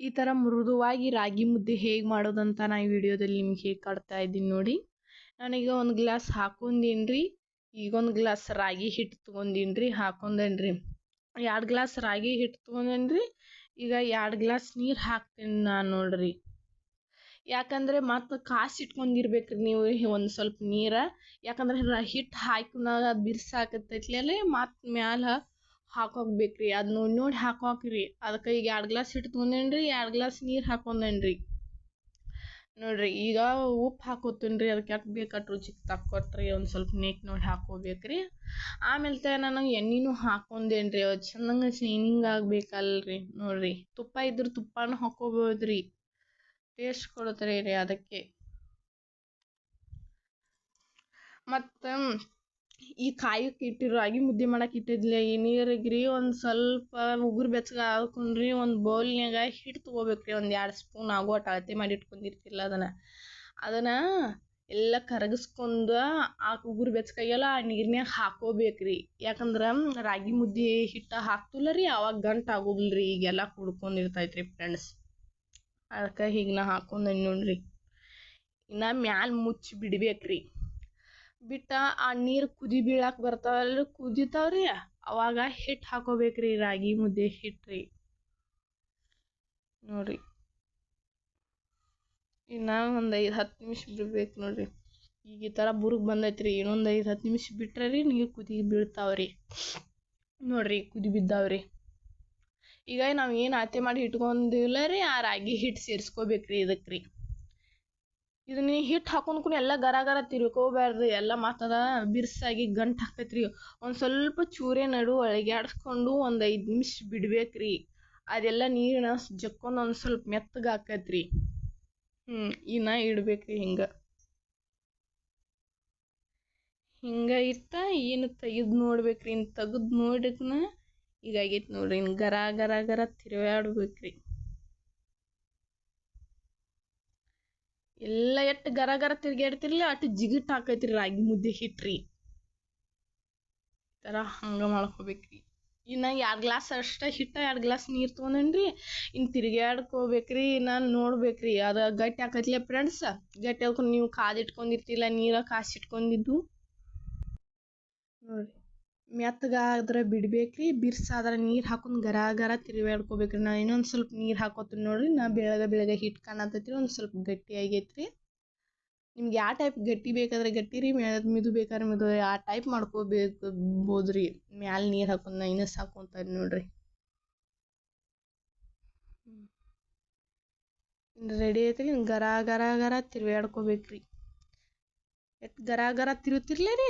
ಈ ಥರ ಮೃದುವಾಗಿ ರಾಗಿ ಮುದ್ದೆ ಹೇಗೆ ಮಾಡೋದಂತ ನಾ ಈ ವಿಡಿಯೋದಲ್ಲಿ ನಿಮ್ಗೆ ಹೇಗೆ ಕಾಡ್ತಾ ಇದ್ದೀನಿ ನೋಡಿ. ನಾನೀಗ ಒಂದು ಗ್ಲಾಸ್ ಹಾಕೊಂಡೀನಿ ಈಗ ಒಂದು ಗ್ಲಾಸ್ ರಾಗಿ ಹಿಟ್ಟು ತೊಗೊಂಡೀನಿ ರೀ ಎರಡು ಗ್ಲಾಸ್ ರಾಗಿ ಹಿಟ್ಟು ತೊಗೊಂಡೇನಿ ಈಗ ಎರಡು ಗ್ಲಾಸ್ ನೀರು ಹಾಕ್ತೀನಿ ನಾನು ನೋಡ್ರಿ. ಯಾಕಂದರೆ ಮತ್ತು ಕಾಸು ಇಟ್ಕೊಂಡಿರ್ಬೇಕು ರೀ ನೀವು ಒಂದು ಸ್ವಲ್ಪ ನೀರು. ಯಾಕಂದ್ರೆ ಹಿಟ್ಟು ಹಿಟ್ಟು ಅದು ಬಿರ್ಸಾಕತ್ತೈತ್ಲೇ ಮತ್ತು ಮ್ಯಾಲೆ ಹಾಕೋಬೇಕು ರೀ ಅದು ನೋಡಿ ನೋಡಿ ಹಾಕೋಕ್ರಿ. ಅದಕ್ಕೆ ಈಗ ಎರಡು ಗ್ಲಾಸ್ ಹಿಟ್ಟು ತೊಗೊಂದೇನಿ ರೀ ಎರಡು ಗ್ಲಾಸ್ ನೀರು ನೋಡ್ರಿ, ಈಗ ಉಪ್ಪು ಹಾಕೋತೀನಿ ರೀ ಅದಕ್ಕೆ ಯಾಕೆ ಬೇಕು ಅಷ್ಟು ರುಚಿಗೆ ತಕ್ಕೊಟ್ರಿ ಒಂದು ಸ್ವಲ್ಪ ನೆಕ್ ನೋಡಿ ಹಾಕೋಬೇಕು ರೀ ಆಮೇಲೆ ನಾನು ಎಣ್ಣೆನೂ ಹಾಕೊಂಡೇನಿ ರೀ ಅದು ಚೆನ್ನಾಗಿ ಶೈನಿಂಗ್ ಆಗ್ಬೇಕಲ್ರಿ. ನೋಡ್ರಿ, ತುಪ್ಪ ಇದ್ರೆ ತುಪ್ಪನೂ ಹಾಕೋಬೋದು ರೀ ಟೇಸ್ಟ್ ಕೊಡುತ್ತೆ ರೀ ಅದಕ್ಕೆ. ಮತ್ತು ಈ ಕಾಯಕ್ಕೆ ಇಟ್ಟಿರೋ ರಾಗಿ ಮುದ್ದೆ ಮಾಡಕ್ಕೆ ಇಟ್ಟಿದ್ಲೆ, ಈ ನೀರಿಗೆ ರೀ ಒಂದು ಸ್ವಲ್ಪ ಉಗುರು ಬೆಚ್ಚಗ ಹಾಕೊಂಡ್ರಿ ಒಂದು ಬೌಲ್ನ್ಯಾಗ ಹಿಟ್ಟು ತೊಗೋಬೇಕು ರೀ ಒಂದು ಎರಡು ಸ್ಪೂನ್ ಆಗುವಷ್ಟು ಅಳತೆ ಮಾಡಿ ಇಟ್ಕೊಂಡಿರ್ತಿಲ್ಲ ಅದನ್ನು. ಅದನ್ನು ಎಲ್ಲ ಕರಗಿಸ್ಕೊಂಡು ಆ ಉಗುರು ಬೆಚ್ಚಗಾಗೆಲ್ಲ ಆ ನೀರ್ನ್ಯಾಗ ಹಾಕೋಬೇಕು ರೀ ಯಾಕಂದ್ರೆ ರಾಗಿ ಮುದ್ದೆ ಹಿಟ್ಟ ಹಾಕ್ತಿಲ್ಲ ರೀ, ಅವಾಗ ಗಂಟು ಆಗೋದಿಲ್ಲ ರೀ ಈಗೆಲ್ಲ ಕುಡ್ಕೊಂಡಿರ್ತೈತೆ ರೀ ಫ್ರೆಂಡ್ಸ್ ಅದಕ್ಕೆ ಹೀಗೆ ನಾ ಹಾಕೊಂಡೇನಿ ನೋಡ್ರಿ ಇನ್ನು ಮ್ಯಾಲ್ ಮುಚ್ಚಿ ಬಿಡ್ಬೇಕು ರೀ ಬಿಟ್ಟು ಆ ನೀರು ಕುದಿ ಬೀಳಾಕ್ ಬರ್ತಾವಲ್ಲ ಕುದಿತಾವ ರೀ ಅವಾಗ ಹಿಟ್ಟು ಹಾಕೋಬೇಕು ರೀ ರಾಗಿ ಮುದ್ದೆ ಹಿಟ್ಟು ರೀ ನೋಡಿರಿ. ಇನ್ನು ಒಂದು ಐದು ಹತ್ತು ನಿಮಿಷ ಬಿಡ್ಬೇಕು ನೋಡಿರಿ. ಈಗ ಈ ಥರ ಬುರುಗ್ ಬಂದೈತೆ ರೀ ಇನ್ನೊಂದು ಐದು ಹತ್ತು ನಿಮಿಷ ಬಿಟ್ರೆ ರೀ ನೀರು ಕುದಿ ಬೀಳ್ತಾವ್ರಿ. ನೋಡ್ರಿ ಕುದಿ ಬಿದ್ದಾವೆ ರೀ ಈಗ ನಾವು ಏನು ಆತೆ ಮಾಡಿ ಇಟ್ಕೊಂಡಿಲ್ಲ ರೀ ಆ ರಾಗಿ ಹಿಟ್ಟು ಸೇರಿಸ್ಕೋಬೇಕು ರೀ ಇದಕ್ಕೆ ರೀ ಇದನ್ನ ಹಿಟ್ಟು ಹಾಕೊಂಡ್ ಕೂಡ ಎಲ್ಲ ಗರ ಗರ ತಿರ್ಕೋಬಾರ್ದು, ಎಲ್ಲ ಮಾತದ ಬಿರ್ಸಾಗಿ ಗಂಟು ಹಾಕೈತ್ರಿ ಒಂದು ಸ್ವಲ್ಪ ಚೂರೆ ನಡು ಅಳಗ್ಯಾಡ್ಸ್ಕೊಂಡು ಒಂದು ಐದು ನಿಮಿಷ ಬಿಡ್ಬೇಕ್ರಿ. ಅದೆಲ್ಲ ನೀರನ್ನ ಜಕ್ಕೊಂಡು ಒಂದು ಸ್ವಲ್ಪ ಮೆತ್ತಗೆ ಆಕೈತೆ ರೀ ಹ್ಞೂ ಇನ್ನು ಹಿಂಗ ರೀ ಹಿಂಗೆ. ಹಿಂಗೆ ಇತ್ತ ಏನು ತೆಗೆದು ನೋಡ್ಬೇಕು ರೀ ಇನ್ನು ತೆಗೆದು ನೋಡಿದ್ನ, ಈಗ ಆಗೈತೆ ನೋಡ್ರಿ ಇನ್ನು ಗರ ಗರ ಗರ ತಿರುಗಾಡ್ಬೇಕು ಎಲ್ಲ ಎಷ್ಟು ಗರ ಗರ ತಿರ್ಗಾಡ್ತಿರ್ಲಿ ಅಷ್ಟು ಜಿಗಿಟ್ ಹಾಕೈತ್ರಿ ರಾಗಿ ಮುದ್ದೆ ಹಿಟ್ರಿ. ಈ ಥರ ಹಂಗೆ ಮಾಡ್ಕೋಬೇಕ್ರಿ. ಇನ್ನು ಎರಡು ಗ್ಲಾಸ್ ಅಷ್ಟೇ ಹಿಟ್ಟ ಎರಡು ಗ್ಲಾಸ್ ನೀರು ತೊಗೊಂಡೇನ್ರಿ ಇನ್ನು ತಿರ್ಗ್ಯಾಡ್ಕೋಬೇಕ್ರಿ ನಾನು ನೋಡ್ಬೇಕ್ರಿ. ಅದು ಗಟ್ಟಿ ಆಕೈತ್ಲೆ ಫ್ರೆಂಡ್ಸ್ ಗಟ್ಟಿ ಹಾಕೊಂಡು ನೀವು ಕಾದಿಟ್ಕೊಂಡಿರ್ತಿಲ್ಲ ನೀರ ಕಾಸಿಟ್ಕೊಂಡಿದ್ದು ನೋಡಿರಿ. ಮೆತ್ತಗಾದ್ರೆ ಬಿಡ್ಬೇಕ್ರಿ, ಬಿರ್ಸಾದ್ರೆ ನೀರು ಹಾಕೊಂಡು ಗರ ಗರ ತಿರುಗಾಡ್ಕೋಬೇಕ್ರಿ ನಾ ಇನ್ನೊಂದು ಸ್ವಲ್ಪ ನೀರು ಹಾಕೋತೀನಿ ನೋಡಿರಿ, ನಾ ಬೆಳಗ್ಗೆ ಬೆಳಗ್ಗೆ ಹಿಟ್ಟು ಕಾಣತೈತಿ ಒಂದು ಸ್ವಲ್ಪ ಗಟ್ಟಿ ಆಗೈತ್ರಿ. ನಿಮ್ಗೆ ಯಾವ ಟೈಪ್ ಗಟ್ಟಿ ಬೇಕಾದ್ರೆ ಗಟ್ಟಿ ರೀ ಮಿದು ಬೇಕಾದ್ರೆ ಮಿದು ಆ ಟೈಪ್ ಮಾಡ್ಕೋಬೇಕು ರೀ ಮ್ಯಾಲೆ ನೀರು ಹಾಕೊಂಡು ನಾ ಇನ್ನೂ ಹಾಕೊಂತ ನೋಡ್ರಿ. ರೆಡಿ ಐತ್ರಿ ಗರ ಗರ ಗರ ತಿರುಗಾಡ್ಕೋಬೇಕ್ರಿ ಎಷ್ಟು ಗರ ಗರ ತಿರುತ್ತಿರ್ಲೇ ರೀ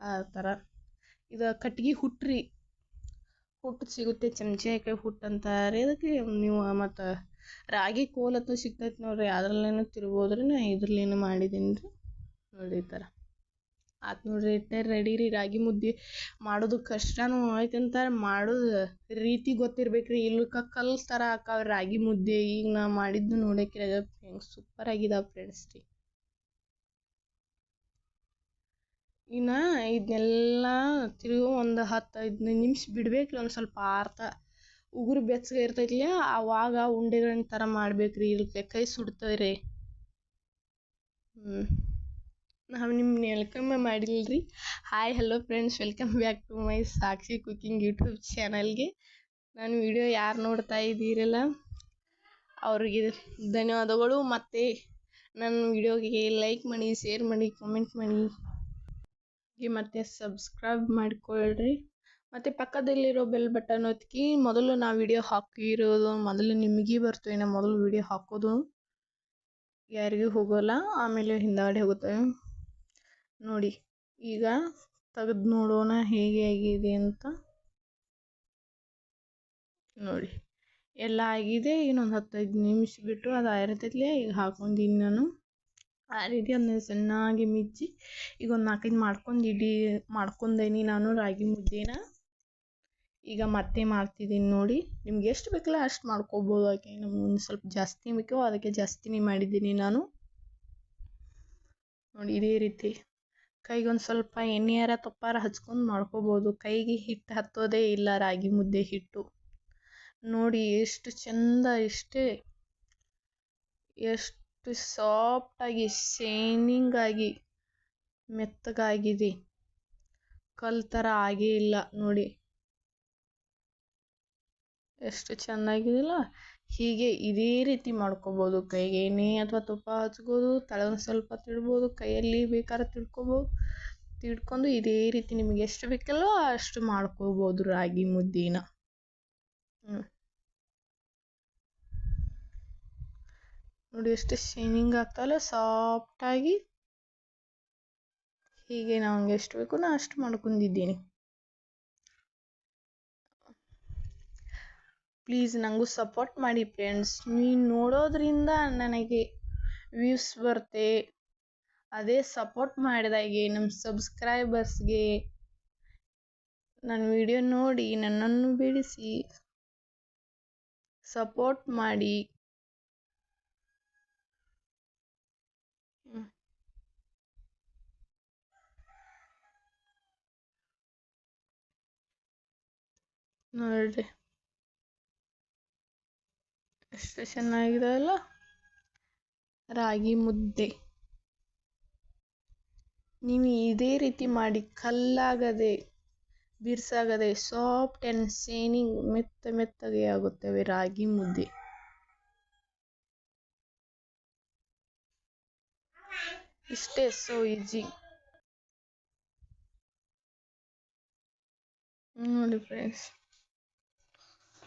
ಆ ಥರ ಇದು ಕಟ್ಗೆ ಹುಟ್ಟ್ರಿ ಹುಟ್ಟು ಸಿಗುತ್ತೆ ಚಮಚೆ ಹಾಕಿ ಹುಟ್ಟು ಅಂತಾರೆ. ಅದಕ್ಕೆ ನೀವು ಮತ್ತು ರಾಗಿ ಕೋಲ್ ಅಂತ ಸಿಗ್ತೈತೆ ನೋಡ್ರಿ. ಅದ್ರಲ್ಲೇನು ತಿರ್ಬೋದು ನಾ ಇದ್ರಲ್ಲೇನು ಮಾಡಿದ್ದೀನಿ ರೀ. ನೋಡಿ ಈ ಥರ ಆತು ನೋಡ್ರಿ ಇಟ್ಟೆ ರೆಡಿ ರೀ. ರಾಗಿ ಮುದ್ದೆ ಮಾಡೋದು ಕಷ್ಟನೂ ಐತೆ ಅಂತಾರೆ. ಮಾಡೋದು ರೀತಿ ಗೊತ್ತಿರ್ಬೇಕು ರೀ ಇಲ್ಲಕ ಕಲ್ಲು ಥರ ರಾಗಿ ಮುದ್ದೆ. ಈಗ ನಾ ಮಾಡಿದ್ದು ನೋಡಕ್ಕೆ ಹೆಂಗೆ ಸೂಪರ್ ಆಗಿದೆ ಫ್ರೆಂಡ್ಸ್ ರೀ. ಇನ್ನು ಇದನ್ನೆಲ್ಲ ತಿರುಗು ಒಂದು ಹತ್ತು ಹದಿನೈದು ನಿಮಿಷ ಬಿಡ್ಬೇಕು ರೀ ಒಂದು ಸ್ವಲ್ಪ ಆರ್ತ ಉಗುರು ಬೆಚ್ಚಗೆ ಇರ್ತೈತಿ ಆವಾಗ ಉಂಡೆಗಳನ್ನ ಥರ ಮಾಡ್ಬೇಕು ರೀ ಇಲ್ಲಕ್ಕೆ ಕೈ ಸುಡ್ತದೆ ರೀ ಹ್ಞೂ ನಾವು ನಿಮ್ಮ ವೆಲ್ಕಮ್ ಮಾಡಿಲ್ಲ ರೀ hi hello friends welcome back to my Sakshi cooking YouTube ಚಾನಲ್ಗೆ ನಾನು ವಿಡಿಯೋ ಯಾರು ನೋಡ್ತಾ ಇದ್ದೀರಲ್ಲ, ಅವ್ರಿಗೆ ಧನ್ಯವಾದಗಳು. ಮತ್ತು ನನ್ನ ವಿಡಿಯೋಗೆ ಲೈಕ್ ಮಾಡಿ ಶೇರ್ ಮಾಡಿ ಕಮೆಂಟ್ ಮಾಡಿ. ಮತ್ತು ಸಬ್ಸ್ಕ್ರೈಬ್ ಮಾಡಿಕೊಳ್ಳ್ರಿ ಮತ್ತು ಪಕ್ಕದಲ್ಲಿರೋ ಬೆಲ್ ಬಟನ್ ಒತ್ತಿ, ಮೊದಲು ನಾ ವಿಡಿಯೋ ಹಾಕಿರೋದು, ಮೊದಲು ನಿಮಗೆ ಬರ್ತವೆ ನಾ ಮೊದಲು ವಿಡಿಯೋ ಹಾಕೋದು. ಯಾರಿಗೂ ಹೋಗೋಲ್ಲ, ಆಮೇಲೆ ಹಿಂದುಗಡೆ ಹೋಗುತ್ತವೆ ನೋಡಿ, ಈಗ ತೆಗೆದು ನೋಡೋಣ ಹೇಗೆ ಆಗಿದೆ ಅಂತ. ನೋಡಿ, ಎಲ್ಲ ಆಗಿದೆ, ಇನ್ನೊಂದು ಹತ್ತೈದು ನಿಮಿಷ ಬಿಟ್ಟು ಅದು ಆಗಿರ್ತೈತ್ಲೆ ಈಗ ಹಾಕೊಂಡಿನಿ ನಾನು. ಆ ರೀತಿ ಅದನ್ನ ಚೆನ್ನಾಗಿ ಮಿಚ್ಚಿ, ಈಗ ಒಂದು ನಾಲ್ಕೈದು ಮಾಡ್ಕೊಂಡು ಇಡೀ, ಮಾಡ್ಕೊಂಡೇನಿ ನಾನು ರಾಗಿ ಮುದ್ದೆನ. ಈಗ ಮತ್ತೆ ಮಾಡ್ತಿದ್ದೀನಿ ನೋಡಿ, ನಿಮ್ಗೆ ಎಷ್ಟು ಬೇಕಲ್ಲ ಅಷ್ಟು ಮಾಡ್ಕೊಬೋದು. ಅದಕ್ಕೆ ನಮ್ಗೆ ಒಂದು ಸ್ವಲ್ಪ ಜಾಸ್ತಿ ಬೇಕೋ ಅದಕ್ಕೆ ಜಾಸ್ತಿನೇ ಮಾಡಿದ್ದೀನಿ ನಾನು. ನೋಡಿ, ಇದೇ ರೀತಿ. ಕೈಗೆ ಒಂದು ಸ್ವಲ್ಪ ಎಣ್ಣೆಯಾರ ತುಪ್ಪಾರ ಹಚ್ಕೊಂಡು ಮಾಡ್ಕೋಬೋದು. ಕೈಗೆ ಹಿಟ್ಟು ಹತ್ತೋದೇ ಇಲ್ಲ ರಾಗಿ ಮುದ್ದೆ ಹಿಟ್ಟು. ನೋಡಿ, ಎಷ್ಟು ಚಂದ ಇಷ್ಟೇ ಎಷ್ಟು ಸಾಫ್ಟಾಗಿ ಶೈನಿಂಗ್ ಆಗಿ ಮೆತ್ತಗಾಗಿದೆ. ಕಲ್ಲು ಥರ ಆಗೇ ಇಲ್ಲ ನೋಡಿ. ಎಷ್ಟು ಚೆನ್ನಾಗಿದೆಯಲ್ಲ? ಹೀಗೆ ಇದೇ ರೀತಿ ಮಾಡ್ಕೋಬೋದು. ಕೈಗೆ ಎಣ್ಣೆ ಅಥವಾ ತುಪ್ಪ ಹಚ್ಬೋದು ತಳ ಸ್ವಲ್ಪ ತಿಳ್ಬೋದು, ಕೈಯಲ್ಲಿ ಬೇಕಾದ್ರೆ ತಿಳ್ಕೊಬೋದು. ತಿಳ್ಕೊಂಡು ಇದೇ ರೀತಿ ನಿಮಗೆ ಎಷ್ಟು ಬೇಕಲ್ಲೋ ಅಷ್ಟು ಮಾಡ್ಕೋಬೋದು ರಾಗಿ ಮುದ್ದೆನ. ಹ್ಞೂ ನೋಡಿ ಎಷ್ಟು ಶೈನಿಂಗ್ ಆಗ್ತಲ್ಲ, ಸಾಫ್ಟಾಗಿ. ಹೀಗೆ ನಮಗೆ ಎಷ್ಟು ಬೇಕು ನಾನು ಅಷ್ಟು ಮಾಡ್ಕೊಂಡಿದ್ದೀನಿ. ಪ್ಲೀಸ್ ನನಗೂ ಸಪೋರ್ಟ್ ಮಾಡಿ ಫ್ರೆಂಡ್ಸ್. ನೀನು ನೋಡೋದ್ರಿಂದ ನನಗೆ ವ್ಯೂಸ್ ಬರುತ್ತೆ. ಅದೇ ಸಪೋರ್ಟ್ ಮಾಡಿದಾಗೆ ನಮ್ಮ ಸಬ್ಸ್ಕ್ರೈಬರ್ಸ್ಗೆ. ನನ್ನ ವಿಡಿಯೋ ನೋಡಿ ನನ್ನನ್ನು ಬಿಡಿಸಿ. ಸಪೋರ್ಟ್ ಮಾಡಿ. ನೋಡ್ರಿ ಎಷ್ಟು ಚೆನ್ನಾಗಿದೆ ಅಲ್ಲ? ರಾಗಿ ಮುದ್ದೆ. ನೀವು ಇದೇ ರೀತಿ ಮಾಡಿ ಕಲ್ಲಾಗದೆ, ಬಿರ್ಸಾಗದೆ ಸಾಫ್ಟ್ ಆ್ಯಂಡ್ ಸೇನಿಂಗ್ ಮೆತ್ತ ಮೆತ್ತಗೆ ಆಗುತ್ತವೆ ರಾಗಿ ಮುದ್ದೆ. ಇಷ್ಟೇ ಸೊ ಈಜಿ ನೋಡಿ ಫ್ರೆಂಡ್ಸ್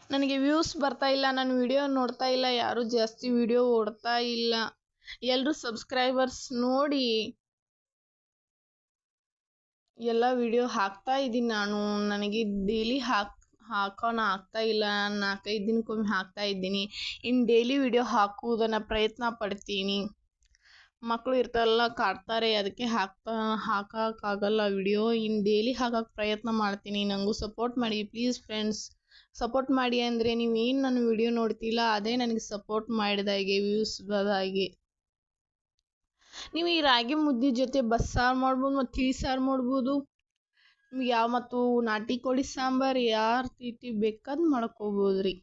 ನನಗೆ ವ್ಯೂಸ್ ಬರ್ತಾ ಇಲ್ಲ, ನಾನು ವಿಡಿಯೋ ನೋಡ್ತಾ ಇಲ್ಲ, ಯಾರೂ ಜಾಸ್ತಿ ವಿಡಿಯೋ ಓಡ್ತಾ ಇಲ್ಲ. ಎಲ್ಲರೂ ಸಬ್ಸ್ಕ್ರೈಬರ್ಸ್ ನೋಡಿ ಎಲ್ಲ ವಿಡಿಯೋ ಹಾಕ್ತಾ ಇದ್ದೀನಿ ನಾನು. ನನಗೆ ಡೈಲಿ ಹಾಕ್, ಹಾಕೋಣ ಆಗ್ತಾ ಇಲ್ಲ. ನಾಲ್ಕೈದು ದಿನಕ್ಕೊಮ್ಮೆ ಹಾಕ್ತಾ ಇದ್ದೀನಿ. ಇನ್ನು ಡೈಲಿ ವಿಡಿಯೋ ಹಾಕುವುದನ್ನು ಪ್ರಯತ್ನ ಪಡ್ತೀನಿ. ಮಕ್ಕಳು ಇರ್ತಾರಲ್ಲ, ಕಾಡ್ತಾರೆ, ಅದಕ್ಕೆ ಹಾಕ್ತಾ, ಹಾಕೋಕ್ಕಾಗಲ್ಲ ವಿಡಿಯೋ ಇನ್ನು ಡೈಲಿ ಹಾಕೋಕ್ಕೆ ಪ್ರಯತ್ನ ಮಾಡ್ತೀನಿ. ನನಗೂ ಸಪೋರ್ಟ್ ಮಾಡಿ ಪ್ಲೀಸ್ ಫ್ರೆಂಡ್ಸ್ ಸಪೋರ್ಟ್ ಮಾಡಿ ಅಂದರೆ ನೀವು ಏನು ನನ್ನ ವಿಡಿಯೋ ನೋಡ್ತಿಲ್ಲ, ಅದೇ ನನಗೆ ಸಪೋರ್ಟ್ ಮಾಡಿದಾಗೆ, ವ್ಯೂಸ್ ಬದಾಗೆ. ನೀವು ಈ ರಾಗಿ ಮುದ್ದೆ ಜೊತೆ ಬಸ್ಸಾರು ಮಾಡ್ಬೋದು ಮತ್ತು ತಿಳಿ ಸಾರು ಮಾಡ್ಬೋದು. ನಿಮ್ಗೆ ಯಾವ ಮತ್ತು ನಾಟಿ ಕೋಳಿ ಸಾಂಬಾರು ಯಾವ ರೀತಿ ಬೇಕಾದ್ ಮಾಡ್ಕೋಬೋದು ರೀ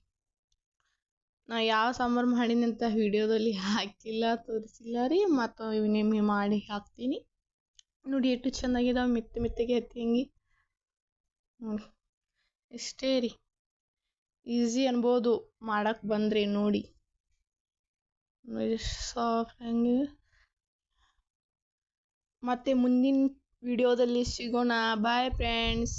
ನಾ ಯಾವ ಸಾಂಬಾರು ಮಾಡೀನಿ ಅಂತ ವಿಡಿಯೋದಲ್ಲಿ ಹಾಕಿಲ್ಲ, ತೋರಿಸಿಲ್ಲ ರೀ, ಮತ್ತು ನಿಮಗೆ ಮಾಡಿ ಹಾಕ್ತೀನಿ. ನೋಡಿ ಎಷ್ಟು ಚೆನ್ನಾಗಿದಾವೆ, ಮೆತ್ತ ಮೆತ್ತಗೆ ಹತ್ತಿ ಹಂಗೆ ನೋಡಿ ಇಷ್ಟೇ ರೀ. ಈಸಿ ಅನ್ಬೋದು. ಮಾಡಕ್ಕೆ ಬಂದರೆ ನೋಡಿ. ಸಾಫ್ಟ್ ಮತ್ತೆ ಮುಂದಿನ ವಿಡಿಯೋದಲ್ಲಿ ಸಿಗೋಣ. Bye friends